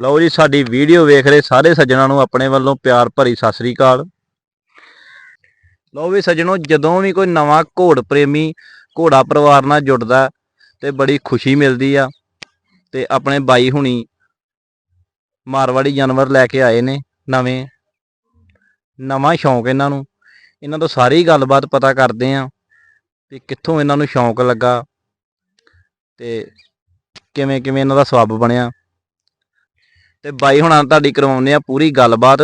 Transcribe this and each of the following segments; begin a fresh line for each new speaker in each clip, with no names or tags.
ਲਓ ਜੀ, ਸਾਡੀ ਵੀਡੀਓ ਵੇਖ ਰਹੇ ਸਾਰੇ ਸੱਜਣਾਂ ਨੂੰ ਆਪਣੇ ਵੱਲੋਂ ਪਿਆਰ ਭਰੀ ਸਤਿ ਸ੍ਰੀ ਅਕਾਲ। ਲਓ ਵੀ ਸੱਜਣੋ, ਜਦੋਂ ਵੀ ਕੋਈ ਨਵਾਂ ਘੋੜ ਪ੍ਰੇਮੀ ਘੋੜਾ ਪਰਿਵਾਰ ਨਾਲ ਜੁੜਦਾ ਤੇ ਬੜੀ ਖੁਸ਼ੀ ਮਿਲਦੀ ਆ ਤੇ ਆਪਣੇ ਬਾਈ ਹੁਣੀ ਮਾਰਵਾੜੀ ਜਾਨਵਰ ਲੈ ਕੇ ਆਏ ਨੇ ਨਵੇਂ। ਨਵਾਂ ਸ਼ੌਂਕ ਇਹਨਾਂ ਨੂੰ। ਇਹਨਾਂ ਤੋਂ ਸਾਰੀ ਗੱਲਬਾਤ ਪਤਾ ਕਰਦੇ ਆ ਵੀ ਕਿੱਥੋਂ ਇਹਨਾਂ ਨੂੰ ਸ਼ੌਂਕ ਲੱਗਾ ਤੇ ਕਿਵੇਂ ਕਿਵੇਂ ਇਹਨਾਂ ਦਾ ਸਬੱਬ ਬਣਿਆ। ਤੇ ਬਾਈ ਹੁਣਾਂ ਤੁਹਾਡੀ ਕਰਵਾਉਂਦੇ ਆ ਪੂਰੀ ਗੱਲਬਾਤ।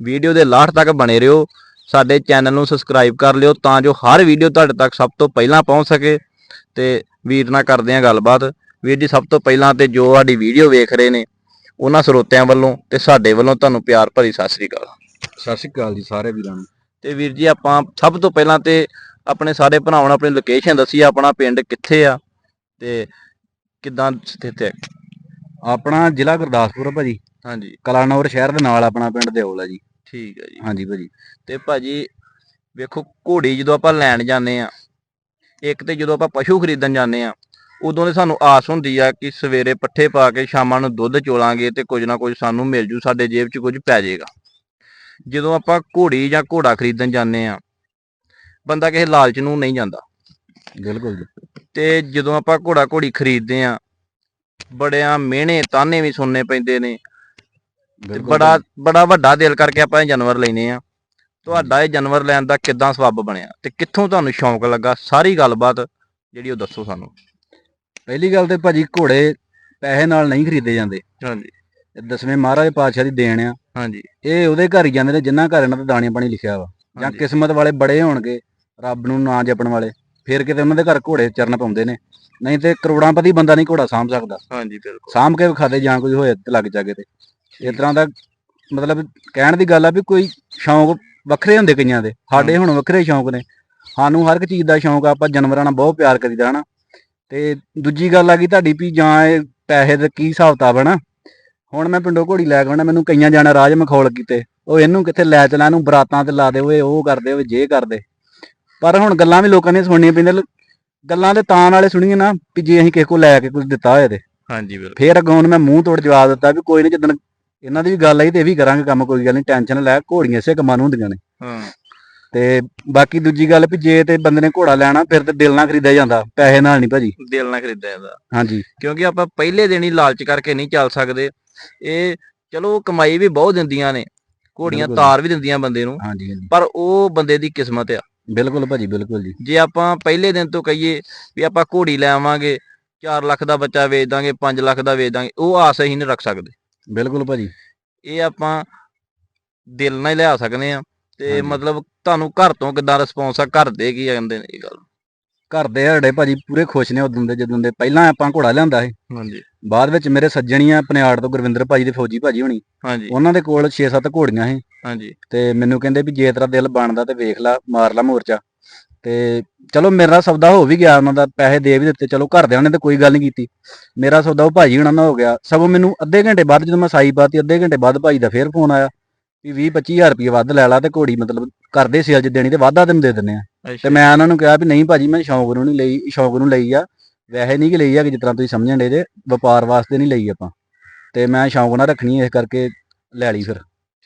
ਵੀਡੀਓ ਦੇ ਲਾਸਟ ਤੱਕ ਬਣੇ ਰਹੋ। ਸਾਡੇ ਚੈਨਲ ਨੂੰ ਸਬਸਕ੍ਰਾਈਬ ਕਰ ਲਿਓ ਤਾਂ ਜੋ ਹਰ ਵੀਡੀਓ ਤੁਹਾਡੇ ਤੱਕ ਸਭ ਤੋਂ ਪਹਿਲਾਂ ਪਹੁੰਚ ਸਕੇ। ਤੇ ਵੀਰ ਨਾਲ ਕਰਦੇ ਆ ਗੱਲਬਾਤ। ਵੀਰ ਜੀ ਸਭ ਤੋਂ ਪਹਿਲਾਂ ਤੇ ਜੋ ਸਾਡੀ ਵੀਡੀਓ ਵੇਖ ਰਹੇ ਨੇ ਉਹਨਾਂ ਸਰੋਤਿਆਂ ਵੱਲੋਂ ਤੇ ਸਾਡੇ ਵੱਲੋਂ ਤੁਹਾਨੂੰ ਪਿਆਰ ਭਰੀ ਸਤਿ ਸ੍ਰੀ ਅਕਾਲ।
ਸਤਿ ਸ਼੍ਰੀ ਅਕਾਲ ਜੀ ਸਾਰੇ ਵੀਰਾਂ ਨੂੰ।
ਤੇ ਵੀਰ ਜੀ ਆਪਾਂ ਸਭ ਤੋਂ ਪਹਿਲਾਂ ਤੇ ਆਪਣੇ ਸਾਰੇ ਭਰਾਵਾਂ ਨੂੰ ਆਪਣੀ ਲੋਕੇਸ਼ਨ ਦੱਸੀ ਆਪਣਾ ਪਿੰਡ ਕਿੱਥੇ ਆ ਤੇ ਕਿੱਦਾਂ ਸਥਿਤ ਹੈ?
ਆਪਣਾ ਜ਼ਿਲ੍ਹਾ ਗੁਰਦਾਸਪੁਰ ਆ ਭਾਜੀ।
ਹਾਂਜੀ।
ਕਲਾਨੌਰ ਸ਼ਹਿਰ ਦੇ ਨਾਲ ਆਪਣਾ ਪਿੰਡ ਦੇਉਲ ਆ ਜੀ।
ਠੀਕ ਹੈ ਜੀ।
ਹਾਂਜੀ ਭਾਜੀ।
ਤੇ ਭਾਜੀ ਵੇਖੋ ਘੋੜੀ ਜਦੋਂ ਆਪਾਂ ਲੈਣ ਜਾਂਦੇ ਆ ਇੱਕ ਤੇ ਜਦੋਂ ਆਪਾਂ ਪਸ਼ੂ ਖਰੀਦਣ ਜਾਂਦੇ ਆ ਉਦੋਂ ਦੇ ਸਾਨੂੰ ਆਸ ਹੁੰਦੀ ਆ ਕਿ ਸਵੇਰੇ ਪੱਠੇ ਪਾ ਕੇ ਸ਼ਾਮਾਂ ਨੂੰ ਦੁੱਧ ਚੋਲਾਂਗੇ ਤੇ ਕੁਝ ਨਾ ਕੁਝ ਸਾਨੂੰ ਮਿਲ ਜੂ ਸਾਡੇ ਜੇਬ 'ਚ ਕੁਝ ਪੈ ਜਾਏਗਾ ਜਦੋਂ ਆਪਾਂ ਘੋੜੀ ਜਾਂ ਘੋੜਾ ਖਰੀਦਣ ਜਾਂਦੇ ਆ ਬੰਦਾ ਕਿਸੇ ਲਾਲਚ ਨੂੰ ਨਹੀਂ ਜਾਂਦਾ।
ਬਿਲਕੁਲ ਜੀ।
ਤੇ ਜਦੋਂ ਆਪਾਂ ਘੋੜਾ ਘੋੜੀ ਖਰੀਦਦੇ ਆ ਬੜਿਆਂ ਮਿਹਣੇ ਤਾਨੇ ਵੀ ਸੁਣਨੇ ਪੈਂਦੇ ਨੇ। ਤੇ ਬੜਾ ਬੜਾ ਵੱਡਾ ਦਿਲ ਕਰਕੇ ਆਪਾਂ ਇਹ ਜਾਨਵਰ ਲੈਨੇ ਆ। ਤੁਹਾਡਾ ਇਹ ਜਾਨਵਰ ਲੈਣ ਦਾ ਕਿੱਦਾਂ ਸਬੱਬ ਬਣਿਆ ਤੇ ਕਿੱਥੋਂ ਤੁਹਾਨੂੰ ਸ਼ੌਂਕ ਲੱਗਾ? ਸਾਰੀ ਗੱਲਬਾਤ ਜਿਹੜੀ ਉਹ ਦੱਸੋ ਸਾਨੂੰ।
ਪਹਿਲੀ ਗੱਲ ਤੇ ਭਾਜੀ ਘੋੜੇ ਪੈਸੇ ਨਾਲ ਨਹੀਂ ਖਰੀਦੇ ਜਾਂਦੇ।
ਹਾਂਜੀ।
ਦਸਵੇਂ ਮਹਾਰਾਜ ਪਾਤਸ਼ਾਹ ਦੀ ਦੇਣ ਆ।
ਹਾਂਜੀ।
ਇਹ ਉਹਦੇ ਘਰ ਹੀ ਜਾਂਦੇ ਨੇ ਜਿਨ੍ਹਾਂ ਘਰ ਇਹਨਾਂ ਤੇ ਦਾਣੇ ਪਾਣੀ ਲਿਖਿਆ ਵਾ। ਜਾਂ ਕਿਸਮਤ ਵਾਲੇ ਬੜੇ ਹੋਣਗੇ ਰੱਬ ਨੂੰ ਨਾਂ ਜਪਣ ਵਾਲੇ। ਫਿਰ ਕਿਤੇ ਉਹਨਾਂ ਦੇ ਘਰ ਘੋੜੇ ਚਰਨ ਪਾਉਂਦੇ ਨੇ। ਨਹੀਂ ਤੇ ਕਰੋੜਾਂਪਤੀ ਬੰਦਾ ਨਹੀਂ ਘੋੜਾ ਸਾਂਭ ਸਕਦਾ।
ਹਾਂਜੀ ਬਿਲਕੁਲ।
ਸਾਂਭ ਕੇ ਵਿਖਾਦੇ ਜਾਂ ਕੋਈ ਹੋਏ ਤੇ ਲੱਗ ਜਾਗੇ ਤੇ। ਇਸ ਤਰ੍ਹਾਂ ਦਾ ਮਤਲਬ ਕਹਿਣ ਦੀ ਗੱਲ ਆ ਵੀ ਕੋਈ ਸ਼ੌਂਕ ਵੱਖਰੇ ਹੁੰਦੇ ਕਈਆਂ ਦੇ। ਸਾਡੇ ਹੁਣ ਵੱਖਰੇ ਸ਼ੌਂਕ ਨੇ। ਸਾਨੂੰ ਹਰ ਇੱਕ ਚੀਜ਼ ਦਾ ਸ਼ੌਂਕ ਆ ਆਪਾਂ ਜਾਨਵਰਾਂ ਨਾਲ ਬਹੁਤ ਪਿਆਰ ਕਰੀਦਾ ਹਨਾ। ਤੇ ਦੂਜੀ ਗੱਲ ਆ ਗਈ ਤੁਹਾਡੀ ਵੀ ਜਾਂ ਇਹ ਪੈਸੇ ਦਾ ਕੀ ਹਿਸਾਬ ਕਿਤਾਬ ਹੈ ਨਾ ਹੁਣ ਮੈਂ ਪਿੰਡੋਂ ਘੋੜੀ ਲੈ ਕੇ ਆਉਣਾ ਮੈਨੂੰ ਕਈਆਂ ਜਾਣਾ ਰਾਜ ਮਖੌਲ ਕੀਤੇ। ਉਹ ਇਹਨੂੰ ਕਿੱਥੇ ਲੈ ਚਲਾ ਇਹਨੂੰ ਬਰਾਤਾਂ ਤੇ ਲਾ ਦੇ ਓਏ ਉਹ ਕਰਦੇ ਓਏ ਜੇ ਕਰਦੇ। ਪਰ ਹੁਣ ਗੱਲਾਂ ਵੀ ਲੋਕਾਂ ਨੇ ਸੁਣਨੀਆਂ ਪੈਂਦੀਆਂ ਗੱਲਾਂ ਦੇ ਤਾਂ ਨਾਲੇ ਸੁਣੀਏ ਨਾ ਵੀ ਜੇ ਅਸੀਂ ਕਿਸੇ ਕੋਲ ਲੈ ਕੇ ਕੁਝ ਦਿੱਤਾ ਹੋਏ ਤੇ।
ਹਾਂਜੀ ਬਿਲਕੁਲ।
ਫੇਰ ਅੱਗੋਂ ਉਹਨੂੰ ਮੈਂ ਮੂੰਹ ਤੋੜ ਜਵਾਬ ਦਿੱਤਾ ਵੀ ਕੋਈ ਨਹੀਂ ਜਦੋਂ ਇਹਨਾਂ ਦੀ ਵੀ ਗੱਲ ਆਈ ਤੇ ਇਹ ਵੀ ਕਰਾਂਗੇ ਕੰਮ ਕੋਈ ਗੱਲ ਨਹੀਂ ਟੈਨਸ਼ਨ ਲੈ ਘੋੜੀਆਂ ਇਸੇ ਕੰਮਾਂ ਨੂੰ ਹੁੰਦੀਆਂ ਨੇ।
ਹਾਂ।
ਤੇ ਬਾਕੀ ਦੂਜੀ ਗੱਲ ਵੀ ਜੇ ਤੇ ਬੰਦੇ ਨੇ ਘੋੜਾ ਲੈਣਾ ਫਿਰ ਤੇ ਦਿਲ ਨਾਲ ਖਰੀਦਿਆ ਜਾਂਦਾ ਪੈਸੇ ਨਾਲ ਨਹੀਂ ਭਾਜੀ।
ਦਿਲ ਨਾਲ ਖਰੀਦਿਆ ਜਾਂਦਾ।
ਹਾਂਜੀ।
ਕਿਉਂਕਿ ਆਪਾਂ ਪਹਿਲੇ ਦਿਨ ਹੀ ਲਾਲਚ ਕਰਕੇ ਨਹੀਂ ਚੱਲ ਸਕਦੇ। ਇਹ ਚਲੋ ਕਮਾਈ ਵੀ ਬਹੁਤ ਦਿੰਦੀਆਂ ਨੇ ਘੋੜੀਆਂ। ਤਾਰ ਵੀ ਦਿੰਦੀਆਂ ਬੰਦੇ ਨੂੰ
ਹਾਂਜੀ ਹਾਂਜੀ।
ਪਰ ਉਹ ਬੰਦੇ ਦੀ ਕਿਸਮਤ ਆ।
ਬਿਲਕੁਲ ਭਾਜੀ ਬਿਲਕੁਲ ਜੀ।
ਜੇ ਆਪਾਂ ਪਹਿਲੇ ਦਿਨ ਤੋਂ ਕਹੀਏ ਵੀ ਆਪਾਂ ਘੋੜੀ ਲੈ ਆਵਾਂਗੇ 4 ਲੱਖ ਦਾ ਬੱਚਾ ਵੇਚ ਦਾਂਗੇ 5 ਲੱਖ ਦਾ ਵੇਚ ਦਾਂਗੇ ਉਹ ਆਸ ਅਸੀਂ ਨਹੀਂ ਰੱਖ ਸਕਦੇ।
ਬਿਲਕੁਲ ਭਾਜੀ।
ਇਹ ਆਪਾਂ ਦਿਲ ਨਾਲ ਹੀ ਲਿਆ ਸਕਦੇ ਆ ਤੇ। ਮਤਲਬ ਤੁਹਾਨੂੰ ਘਰ ਤੋਂ ਕਿੱਦਾਂ ਰਿਸਪੌਂਸ ਆ ਘਰ ਦੇ ਕੀ ਕਹਿੰਦੇ ਨੇ ਇਹ ਗੱਲ?
ਘਰ ਦੇ ਸਾਡੇ ਭਾਜੀ ਪੂਰੇ ਖੁਸ਼ ਨੇ ਉਦੋਂ ਦੇ ਜਦੋਂ ਦੇ ਪਹਿਲਾਂ ਆਪਾਂ ਘੋੜਾ ਲਿਆਂਦਾ ਸੀ।
ਹਾਂਜੀ।
ਬਾਅਦ ਵਿੱਚ ਮੇਰੇ ਸੱਜਣੀ ਆ ਪਨਿਆੜ ਤੋਂ ਗੁਰਵਿੰਦਰ ਭਾਜੀ ਦੇ ਫੌਜੀ ਭਾਜੀ ਹੋਣੀ।
ਹਾਂਜੀ।
ਉਹਨਾਂ ਦੇ ਕੋਲ 6-7 ਘੋੜੀਆਂ ਸੀ।
ਹਾਂਜੀ।
ਤੇ ਮੈਨੂੰ ਕਹਿੰਦੇ ਵੀ ਜੇ ਤੇਰਾ ਦਿਲ ਬਣਦਾ ਤੇ ਵੇਖ ਲੈ ਮਾਰ ਲੈ ਮੋਰਚਾ। ਤੇ ਚਲੋ ਮੇਰਾ ਸੌਦਾ ਹੋ ਵੀ ਗਿਆ ਉਹਨਾਂ ਦਾ ਪੈਸੇ ਦੇ ਵੀ ਦਿੱਤੇ ਚਲੋ ਘਰਦਿਆਂ ਨੇ ਤਾਂ ਕੋਈ ਗੱਲ ਨਹੀਂ ਕੀਤੀ। ਮੇਰਾ ਸੌਦਾ ਉਹ ਭਾਜੀ ਉਹਨਾਂ ਨਾਲ ਹੋ ਗਿਆ। ਸਗੋਂ ਮੈਨੂੰ ਅੱਧੇ ਘੰਟੇ ਬਾਅਦ ਜਦੋਂ ਮੈਂ ਸਾਈ ਪਾਤੀ ਅੱਧੇ ਘੰਟੇ ਬਾਅਦ ਭਾਜੀ ਦਾ ਫੇਰ ਫੋਨ ਆਇਆ। ਵੀ 20 25000 ਰੁਪਏ ਵੱਧ ਲੈ ਲਾ ਤੇ ਘੋੜੀ ਮਤਲਬ ਕਰਦੇ ਸੇਲ ਚ ਦੇਣੀ ਤੇ ਵਾਧਾ ਤੈਨੂੰ ਦੇ ਦਿੰਦੇ ਆ। ਤੇ ਮੈਂ ਉਹਨਾਂ ਨੂੰ ਕਿਹਾ ਵੀ ਨਹੀਂ ਭਾਜੀ ਮੈਂ ਸ਼ੌਂਕ ਨੂੰ ਨਹੀਂ ਲਈ ਸ਼ੌਂਕ ਨੂੰ ਲਈ ਆ। ਵੈਸੇ ਨਹੀਂ ਕਿ ਲਈ ਆ ਕਿ ਜਿਸ ਤਰ੍ਹਾਂ ਤੁਸੀਂ ਸਮਝਣ ਦੇ ਜੇ ਵਪਾਰ ਵਾਸਤੇ ਨਹੀਂ ਲਈ ਆਪਾਂ। ਤੇ ਮੈਂ ਸ਼ੌਂਕ ਨਾਲ ਰੱਖਣੀ ਇਸ ਕਰਕੇ ਲੈ ਲਈ ਫਿਰ।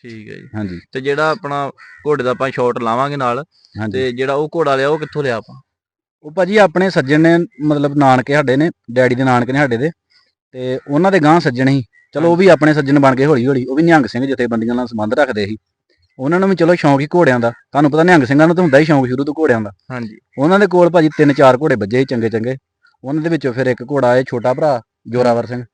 ਠੀਕ ਹੈ ਜੀ।
ਹਾਂਜੀ।
ਤੇ ਜਿਹੜਾ ਆਪਣਾ ਘੋੜੇ ਦਾ ਆਪਾਂ ਸ਼ਾਟ ਲਾਵਾਂਗੇ ਨਾਲ ਤੇ ਜਿਹੜਾ ਉਹ ਘੋੜਾ ਲਿਆ ਉਹ ਕਿੱਥੋਂ ਲਿਆ ਆਪਾਂ?
ਉਹ ਭਾਜੀ ਆਪਣੇ ਸੱਜਣ ਨੇ ਮਤਲਬ ਨਾਨਕੇ ਸਾਡੇ ਨੇ ਡੈਡੀ ਦੇ ਨਾਨਕੇ ਨੇ ਸਾਡੇ ਦੇ। ਤੇ ਉਹਨਾਂ ਦੇ ਗਾਂ ਸੱਜਣ ਸੀ। ਚਲੋ ਉਹ ਵੀ ਆਪਣੇ ਸੱਜਣ ਬਣ ਗਏ ਹੌਲੀ ਹੌਲੀ ਉਹ ਵੀ ਨਿਹੰਗ ਸਿੰਘ ਜਥੇਬੰਦੀਆਂ ਨਾਲ ਸੰਬੰਧ ਰੱਖਦੇ ਸੀ। ਉਹਨਾਂ ਨੂੰ ਵੀ ਚਲੋ ਸ਼ੌਂਕ ਹੀ ਘੋੜਿਆਂ ਦਾ। ਤੁਹਾਨੂੰ ਪਤਾ ਨਿਹੰਗ ਸਿੰਘਾਂ ਨੂੰ ਤਾਂ ਹੁੰਦਾ ਹੀ ਸ਼ੌਂਕ ਸ਼ੁਰੂ ਤੋਂ ਘੋੜਿਆਂ ਦਾ।
ਹਾਂਜੀ।
ਉਹਨਾਂ ਦੇ ਕੋਲ ਭਾਜੀ ਤਿੰਨ ਚਾਰ ਘੋੜੇ ਵੱਜੇ ਸੀ ਚੰਗੇ ਚੰਗੇ। ਉਹਨਾਂ ਦੇ ਵਿੱਚੋਂ ਫਿਰ ਇੱਕ ਘੋੜਾ ਇਹ ਛੋਟਾ ਭਰਾ ਜੋਰਾਵਰ ਸਿੰਘ।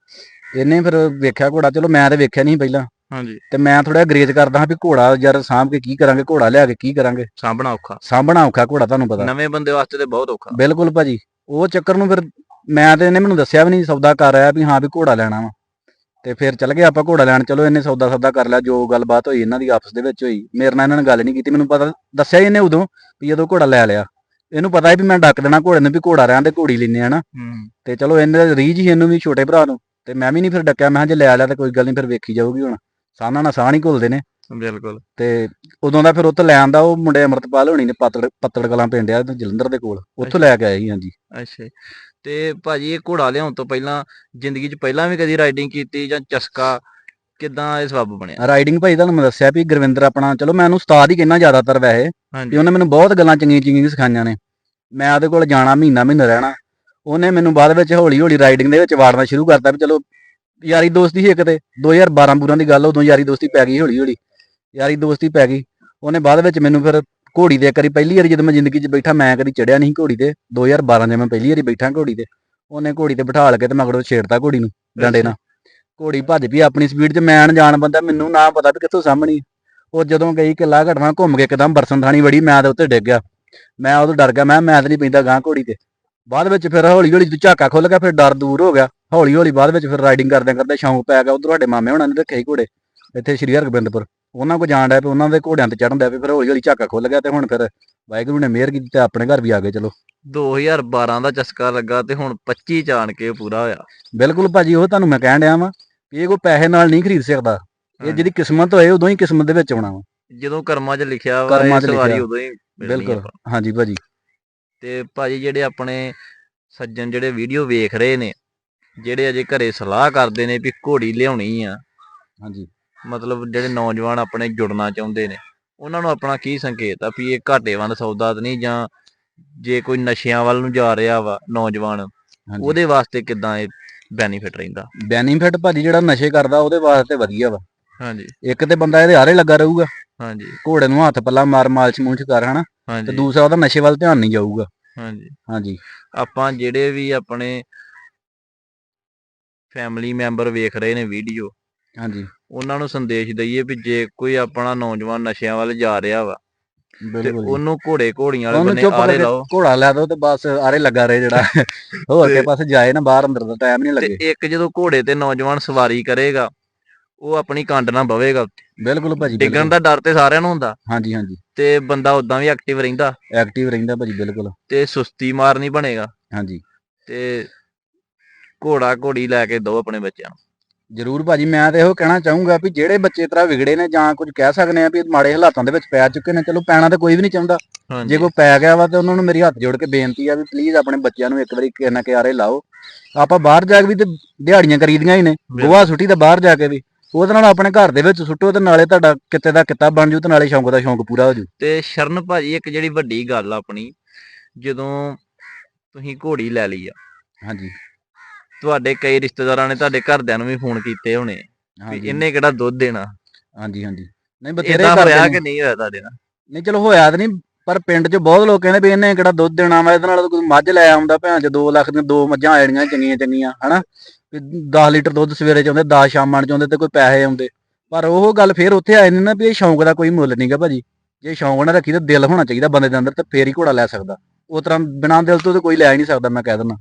ਇਹਨੇ ਫਿਰ ਵੇਖਿਆ ਘੋੜਾ ਚਲੋ ਮੈਂ ਤੇ ਵੇਖਿਆ ਨਹੀਂ ਪਹਿਲਾਂ।
ਹਾਂਜੀ।
ਤੇ ਮੈਂ ਥੋੜਾ ਗਰੇਜ ਕਰਦਾ ਹਾਂ ਵੀ ਘੋੜਾ ਯਾਰ ਸਾਂਭ ਕੇ ਕੀ ਕਰਾਂਗੇ ਘੋੜਾ ਲਿਆ ਕੇ ਕੀ ਕਰਾਂਗੇ?
ਸਾਂਭਣਾ ਔਖਾ।
ਸਾਂਭਣਾ ਔਖਾ ਘੋੜਾ ਤੁਹਾਨੂੰ ਪਤਾ।
ਨਵੇਂ ਬੰਦੇ ਵਾਸਤੇ ਤੇ ਬਹੁਤ ਔਖਾ।
ਬਿਲਕੁਲ ਭਾਜੀ। ਉਹ ਚੱਕਰ ਨੂੰ ਫਿਰ ਮੈਂ ਤੇ ਇਹਨੇ ਮੈਨੂੰ ਦੱਸਿਆ ਵੀ ਨਹੀਂ ਸੌਦਾ ਕਰ ਰਿਹਾ ਵੀ ਹਾਂ ਵੀ ਘੋੜਾ ਲੈਣਾ ਵਾ। ਤੇ ਫਿਰ ਚੱਲ ਗਏ ਆਪਾਂ ਘੋੜਾ ਲੈਣ। ਚਲੋ ਇਹਨੇ ਸੌਦਾ ਸੌਦਾ ਕਰ ਲਿਆ ਜੋ ਗੱਲਬਾਤ ਹੋਈ ਇਹਨਾਂ ਦੀ ਆਪਸ ਦੇ ਵਿੱਚ ਹੋਈ। ਮੇਰੇ ਨਾਲ ਇਹਨਾਂ ਨੇ ਗੱਲ ਨਹੀਂ ਕੀਤੀ ਮੈਨੂੰ ਪਤਾ ਦੱਸਿਆ ਹੀ ਇਹਨੇ ਉਦੋਂ ਵੀ ਜਦੋਂ ਘੋੜਾ ਲੈ ਲਿਆ। ਇਹਨੂੰ ਪਤਾ ਹੈ ਵੀ ਮੈਂ ਡੱਕ ਦੇਣਾ ਘੋੜੇ ਨੂੰ ਵੀ ਘੋੜਾ ਰਹਿਣ ਤੇ ਘੋੜੀ ਲੈਨੇ ਆ ਨਾ।
ਹੂੰ।
ਤੇ ਚਲੋ ਇਹਨੇ ਰੀਝ ਹੀ ਇਹਨੂੰ ਵੀ ਛੋਟੇ ਭਰਾ ਨੂੰ। ਤੇ ਮੈਂ ਵੀ ਨਹੀਂ ਫਿਰ ਡੱਕਿਆ ਮੈਂ ਜੇ ਲੈ ਲਿਆ ਤਾਂ ਕੋਈ ਗੱਲ ਨਹੀਂ ਫਿਰ ਵੇਖੀ ਜਾਊਗੀ ਹੁਣ। ਸਾਨਾ ਨਾਲ ਸਾਹ ਨਹੀਂ ਘੁਲਦੇ ਨੇ।
ਬਿਲਕੁਲ।
ਤੇ ਉਦੋਂ ਦਾ ਫਿਰ ਉੱਥੇ ਲੈ ਆਂਦਾ ਉਹ ਮੁੰਡੇ ਅਮਰਤਪਾਲ ਹੋਣੀ ਨੇ ਪੱਤੜ ਪੱਤੜ ਕਲਾਂ ਪਿੰਡ ਆ ਜਲੰਧਰ ਦੇ ਕੋਲ। ਉੱਥੋਂ ਲੈ ਕੇ ਆਏ ਸੀ ਹਾਂਜੀ।
ਅੱਛਾ। ਤੇ ਭਾਜੀ ਇਹ ਘੋੜਾ ਲਿਆਉਣ ਤੋਂ ਪਹਿਲਾਂ ਜ਼ਿੰਦਗੀ 'ਚ ਪਹਿਲਾਂ ਵੀ ਕਦੀ ਰਾਈਡਿੰਗ ਕੀਤੀ ਜਾਂ ਚਸਕਾ ਕਿਦਾਂ ਇਹ ਸਬਬ ਬਣਿਆ?
ਰਾਈਡਿੰਗ ਭਾਈ ਤੁਹਾਨੂੰ ਮੈਂ ਦੱਸਿਆ ਵੀ ਗੁਰਵਿੰਦਰ ਆਪਣਾ ਚਲੋ ਮੈਂ ਉਹਨੂੰ ਉਸਤਾਦ ਹੀ ਕਹਿੰਦਾ ਜ਼ਿਆਦਾਤਰ ਵੈਸੇ ਵੀ
ਹਾਂਜੀ।
ਉਹਨੇ ਮੈਨੂੰ ਬਹੁਤ ਗੱਲਾਂ ਚੰਗੀਆਂ ਚੰਗੀਆਂ ਸਿਖਾਈਆਂ ਨੇ। ਮੈਂ ਉਹਦੇ ਕੋਲ ਜਾਣਾ ਮਹੀਨਾ ਮਹੀਨਾ ਰਹਿਣਾ। ਉਹਨੇ ਮੈਨੂੰ ਬਾਅਦ ਵਿੱਚ ਹੌਲੀ ਹੌਲੀ ਰਾਈਡਿੰਗ ਦੇ ਵਿੱਚ ਵਾੜਨਾ ਸ਼ੁਰੂ ਕਰਤਾ ਵੀ ਚਲੋ ਯਾਰੀ ਦੋਸਤੀ ਸੀ ਇੱਕ ਤੇ 2012 ਬੂਰਾਂ ਦੀ ਗੱਲ ਉਦੋਂ ਯਾਰੀ ਦੋਸਤੀ ਪੈ ਗਈ ਹੌਲੀ ਹੌਲੀ ਯਾਰੀ ਦੋਸਤੀ ਪੈ ਗਈ। ਉਹਨੇ ਬਾਅਦ ਵਿੱਚ ਮੈਨੂੰ ਫਿਰ ਘੋੜੀ ਦੇ ਕਰੀ ਪਹਿਲੀ ਵਾਰੀ ਜਦੋਂ ਮੈਂ ਜ਼ਿੰਦਗੀ 'ਚ ਬੈਠਾ, ਮੈਂ ਕਦੀ ਚੜਿਆ ਨਹੀਂ ਘੋੜੀ ਤੇ। 2012 'ਚ ਮੈਂ ਪਹਿਲੀ ਵਾਰੀ ਬੈਠਾ ਘੋੜੀ ਤੇ, ਉਹਨੇ ਘੋੜੀ ਤੇ ਬਿਠਾ ਕੇ ਤੇ ਮਗਰੋਂ ਛੇੜਤਾ ਘੋੜੀ ਨੂੰ ਡੰਡੇ ਨਾਲ। ਘੋੜੀ ਭੱਜ ਪਈ ਆਪਣੀ ਸਪੀਡ 'ਚ, ਮੈਂ ਅਣਜਾਣ ਬੰਦਾ, ਮੈਨੂੰ ਨਾ ਪਤਾ ਵੀ ਕਿੱਥੋਂ ਸਾਹਮਣੀ ਉਹ ਜਦੋਂ ਗਈ ਕਿੱਲਾ ਘਟਨਾ, ਘੁੰਮ ਕੇ ਇੱਕਦਮ ਬਰਸਨ ਥਾਣੀ ਵੜੀ, ਮੈਂ ਤੇ ਉੱਤੇ ਡਿੱਗ ਗਿਆ। ਮੈਂ ਉਦੋਂ ਡਰ ਗਿਆ, ਮੈਂ ਮੈਂ ਤੇ ਨਹੀਂ ਪੈਂਦਾ ਗਾਂ ਘੋੜੀ ਤੇ। ਬਾਅਦ ਵਿੱਚ ਫਿਰ ਹੌਲੀ ਹੌਲੀ ਝਾਕਾ ਖੁੱਲ ਗਿਆ, ਫਿਰ ਡਰ ਦੂਰ ਹੋ ਗਿਆ। ਹੌਲੀ ਹੌਲੀ ਬਾਅਦ ਵਿੱਚ ਫਿਰ ਰਾਈਡਿੰਗ ਕਰਦੇ ਕਰਦੇ ਸ਼ੌਂਕ ਪੈ ਗਿਆ, ਉਧਰ ਤੁਹਾਡੇ ਮਾਮੇ ਹੋਣਾ ਨੇ ਰੱਖੇ ਸੀ ਘੋੜੇ, ਇੱਥੇ ਸ਼੍ਰੀ ਹਰਗੋਬਿੰਦਪੁਰ। ਉਹਨਾਂ ਕੋ ਜਾਣ ਡਿਆ ਪਏ ਉਹਨਾਂ ਦੇ ਘੋੜਿਆਂ ਤੇ ਚੜਨ ਡਿਆ ਪਏ ਫਿਰ ਹੌਲੀ ਹੌਲੀ ਝਾਕਾ ਖੁੱਲ ਗਿਆ ਤੇ ਹੁਣ ਫਿਰ ਵਾਹਿਗੁਰੂ ਨੇ ਮਿਹਰ ਕੀਤੀ ਤੇ ਆਪਣੇ ਘਰ ਵੀ ਆ ਗਏ ਚਲੋ।
2012 ਦਾ ਚਸਕਾ ਲੱਗਾ ਤੇ ਹੁਣ 25 ਚ ਆਣ ਕੇ ਪੂਰਾ ਹੋਇਆ।
ਬਿਲਕੁਲ ਭਾਜੀ ਉਹ ਤੁਹਾਨੂੰ ਮੈਂ ਕਹਿਣ ਡਿਆ ਵਾਂ ਇਹ ਕੋਈ ਪੈਸੇ ਨਾਲ ਨਹੀਂ ਖਰੀਦ ਸਕਦਾ। ਇਹ
ਹਾਂ।
ਜਿਹਦੀ ਕਿਸਮਤ ਹੋਏ ਉਦੋਂ ਹੀ ਕਿਸਮਤ ਦੇ ਵਿੱਚ ਆਉਣਾ ਵਾ।
ਜਦੋਂ ਕਰਮਾਂ 'ਚ ਲਿਖਿਆ ਵਾ
ਕਰਮਾਂ 'ਚ
ਸਵਾਰੀ
ਲਿਖਿਆ।
ਉਦੋਂ ਹੀ ਮਿਲਣੀ
ਬਿਲਕੁਲ।
ਆਪਾਂ। ਨੂੰ।
ਹਾਂਜੀ ਭਾਜੀ।
ਤੇ ਭਾਜੀ ਜਿਹੜੇ ਆਪਣੇ ਸੱਜਣ ਜਿਹੜੇ ਵੀਡੀਓ ਵੇਖ ਰਹੇ ਨੇ ਜਿਹੜੇ ਅਜੇ ਘਰੇ ਸਲਾਹ ਕਰਦੇ ਨੇ ਵੀ ਘੋੜੀ ਲਿਆਉਣੀ ਆ।
ਹਾਂਜੀ।
ਮਤਲਬ ਜਿਹੜੇ ਨੌਜਵਾਨ ਆਪਣੇ ਜੁੜਨਾ ਚਾਹੁੰਦੇ ਨੇ ਉਹਨਾਂ ਨੂੰ ਆਪਣਾ ਕੀ ਸੰਕੇਤ ਆ ਵੀ ਇਹ ਘਾਟੇਵੰਦ ਸੌਦਾ ਤਾਂ ਨਹੀਂ ਜਾਂ ਜੇ ਕੋਈ ਨਸ਼ਿਆਂ ਵੱਲ ਨੂੰ ਜਾ ਰਿਹਾ ਵਾ ਨੌਜਵਾਨ ਉਹਦੇ ਵਾਸਤੇ ਕਿਦਾਂ ਇਹ ਬੈਨੀਫਿਟ ਰਹਿੰਦਾ?
ਬੈਨੀਫਿਟ ਭਾਜੀ ਜਿਹੜਾ ਨਸ਼ੇ ਕਰਦਾ ਉਹਦੇ ਵਾਸਤੇ ਵਧੀਆ ਵਾ।
ਹਾਂਜੀ।
ਇੱਕ ਤੇ ਬੰਦਾ ਇਹਦੇ ਹਾਰੇ ਲੱਗਾ ਰਹੂਗਾ।
ਹਾਂਜੀ।
ਘੋੜੇ ਨੂੰ ਹੱਥ ਪੱਲਾ ਮਾਰ ਮਾਲਸ਼ ਮੂੰਹ ਚ ਕਰ ਹਨਾ? ਤੇ ਦੂਸਰਾ ਉਹਦਾ ਨਸ਼ੇ ਵੱਲ ਧਿਆਨ ਨਹੀਂ ਜਾਊਗਾ।
ਹਾਂਜੀ।
ਹਾਂਜੀ।
ਆਪਾਂ ਜਿਹੜੇ ਵੀ ਆਪਣੇ ਫੈਮਿਲੀ ਮੈਂਬਰ ਵੇਖ ਰਹੇ ਨੇ ਵੀਡੀਓ
ਹਾਂਜੀ।
ਉਹਨਾਂ ਨੂੰ ਸੰਦੇਸ਼ ਦਈਏ ਵੀ ਜੇ ਕੋਈ ਆਪਣਾ ਨੌਜਵਾਨ ਨਸ਼ਿਆਂ ਵੱਲ ਜਾ ਰਿਹਾ ਵਾ ਤੇ
ਬਿਲਕੁਲ ਜੀ।
ਉਹਨੂੰ ਘੋੜੇ ਘੋੜੀਆਂ ਵਾਲੇ
ਉਹਨੂੰ
ਬੰਨੇ
ਚੁੱਪ
ਆਰੇ
ਕਰਕੇ
ਲਾਓ।
ਘੋੜਾ ਲੈ ਦੋ ਤੇ ਬਸ ਆਰੇ ਲੱਗਾ ਰਹੇ ਜਿਹੜਾ। ਹੋਰ ਕੇ ਪਾਸੇ ਜਾਏ ਨਾ ਬਾਹਰ ਅੰਦਰ ਦਾ ਟਾਈਮ ਨਹੀਂ
ਤੇ
ਲੱਗੇ।
ਇੱਕ ਜਦੋਂ ਘੋੜੇ ਤੇ ਨੌਜਵਾਨ ਸਵਾਰੀ ਕਰੇਗਾ ਉਹ ਆਪਣੀ ਕੰਡ ਨਾ ਬਵੇਗਾ
ਬਿਲਕੁਲ ਭਾਜੀ
ਡਿੱਗਣ। ਦਾ ਡਰ ਤੇ ਸਾਰਿਆਂ ਨੂੰ ਹੁੰਦਾ।
ਹਾਂਜੀ ਹਾਂਜੀ।
ਤੇ ਬੰਦਾ ਉਦਾਂ ਵੀ ਐਕਟਿਵ ਰਹਿੰਦਾ।
ਐਕਟਿਵ ਰਹਿੰਦਾ ਭਾਜੀ ਬਿਲਕੁਲ।
ਤੇ ਸੁਸਤੀ ਮਾਰ ਨਹੀਂ ਬਣੇਗਾ।
ਹਾਂਜੀ।
ਤੇ ਘੋੜਾ ਘੋੜੀ ਲੈ ਕੇ ਦੋ ਆਪਣੇ ਬੱਚਿਆਂ ਨੂੰ।
ਜ਼ਰੂਰ ਭਾਜੀ ਮੈਂ ਤੇ ਇਹੋ ਕਹਿਣਾ ਚਾਹੂੰਗਾ ਵੀ ਜਿਹੜੇ ਬੱਚੇ ਤਰ੍ਹਾਂ ਵਿਗੜੇ ਨੇ ਜਾਂ ਕੁਝ ਕਹਿ ਸਕਦੇ ਆ ਵੀ ਮਾੜੇ ਹਾਲਾਤਾਂ ਦੇ ਵਿੱਚ ਪੈ ਚੁੱਕੇ ਨੇ ਚਲੋ ਪੈਣਾ ਤਾਂ ਕੋਈ ਵੀ ਨਹੀਂ ਚਾਹੁੰਦਾ।
ਹਾਂਜੀ।
ਜੇ ਕੋਈ ਪੈ ਗਿਆ ਵਾ ਤੇ ਉਹਨਾਂ ਨੂੰ ਮੇਰੀ ਹੱਥ ਜੋੜ ਕੇ ਬੇਨਤੀ ਆ ਵੀ ਪਲੀਜ਼ ਆਪਣੇ ਬੱਚਿਆਂ ਨੂੰ ਇੱਕ ਵਾਰੀ ਕਿਸੇ ਨਾ ਕਿਆਰੇ ਲਾਓ। ਆਪਾਂ ਬਾਹਰ ਜਾ ਕੇ ਵੀ ਤੇ ਦਿਹਾੜੀਆਂ ਕਰੀਦੀਆਂ ਹੀ ਨੇ ਗੋਹਾ ਸੁੱਟੀ ਤਾਂ ਬਾਹਰ ਜਾ ਕੇ ਵੀ। ਉਹਦੇ ਨਾਲ ਆਪਣੇ ਘਰ ਦੇ ਵਿੱਚ ਸੁੱਟੋ ਤੇ ਨਾਲੇ ਤੁਹਾਡਾ ਕਿਤੇ ਦਾ ਕਿੱਤਾ ਬਣ ਜੂ ਤੇ ਨਾਲੇ ਸ਼ੌਂਕ ਦਾ ਸ਼ੌਂਕ ਪੂਰਾ ਹੋ ਜੂ
ਤੇ ਸ਼ਰਨ ਭਾਜੀ ਇੱਕ ਜਿਹੜੀ ਵੱਡੀ ਗੱਲ ਆ ਆਪਣੀ ਜਦੋਂ ਤੁਸੀਂ ਘੋੜੀ ਲੈ ਲਈ ਆ
ਹਾਂਜੀ।
ਤੁਹਾਡੇ ਕਈ ਰਿਸ਼ਤੇਦਾਰਾਂ ਨੇ ਤੁਹਾਡੇ ਘਰਦਿਆਂ ਨੂੰ ਵੀ ਫੋਨ ਕੀਤੇ ਹੋਣੇ ਵੀ
ਹਾਂਜੀ।
ਇਹਨੇ ਕਿਹੜਾ ਦੁੱਧ ਦੇਣਾ?
ਹਾਂਜੀ ਹਾਂਜੀ। ਨਹੀਂ ਬਥੇਰੇ ਕਰਦੇ
ਹੋਇਆ
ਨੇ।
ਕਿ ਨਹੀਂ ਹੋਇਆ ਤੁਹਾਡੇ ਨਾਲ?
ਨਹੀਂ ਚਲੋ ਹੋਇਆ ਤਾਂ ਨਹੀਂ ਪਰ ਪਿੰਡ 'ਚ ਬਹੁਤ ਲੋਕ ਕਹਿੰਦੇ ਵੀ ਇਹਨੇ ਕਿਹੜਾ ਦੁੱਧ ਦੇਣਾ ਵਾ ਇਹਦੇ ਨਾਲ ਤਾਂ ਕੋਈ ਮੱਝ ਲੈ ਆਉਂਦਾ ਭੈਣ 'ਚ 2 ਲੱਖ ਦੀਆਂ ਦੋ ਮੱਝਾਂ ਆ ਜਾਣੀਆਂ ਚੰਗੀਆਂ ਚੰਗੀਆਂ ਹਨਾ? ਵੀ 10 ਲੀਟਰ ਦੁੱਧ ਸਵੇਰੇ ਚਾਹੁੰਦੇ 10 ਸ਼ਾਮਾਂ ਨੂੰ ਚਾਹੁੰਦੇ ਤੇ ਕੋਈ ਪੈਸੇ ਆਉਂਦੇ। ਪਰ ਉਹ ਗੱਲ ਫੇਰ ਉੱਥੇ ਆਏ ਨੇ ਨਾ ਵੀ ਇਹ ਸ਼ੌਂਕ ਦਾ ਕੋਈ ਮੁੱਲ ਨਹੀਂਗਾ ਭਾਜੀ। ਜੇ ਸ਼ੌਂਕ ਨਾ ਰੱਖੀ ਤਾਂ ਦਿਲ ਹੋਣਾ ਚਾਹੀਦਾ ਬੰਦੇ ਦੇ ਅੰਦਰ ਤੇ ਫੇਰ ਹੀ ਘੋੜਾ ਲੈ ਸਕਦਾ। ਉਸ ਤਰ੍ਹਾਂ ਬਿਨਾਂ ਦਿਲ ਤੋਂ ਤਾਂ ਕੋਈ ਲੈ ਹੀ ਨਹੀਂ ਸਕਦਾ ਮੈਂ ਕਹਿ ਦਿੰਦਾ।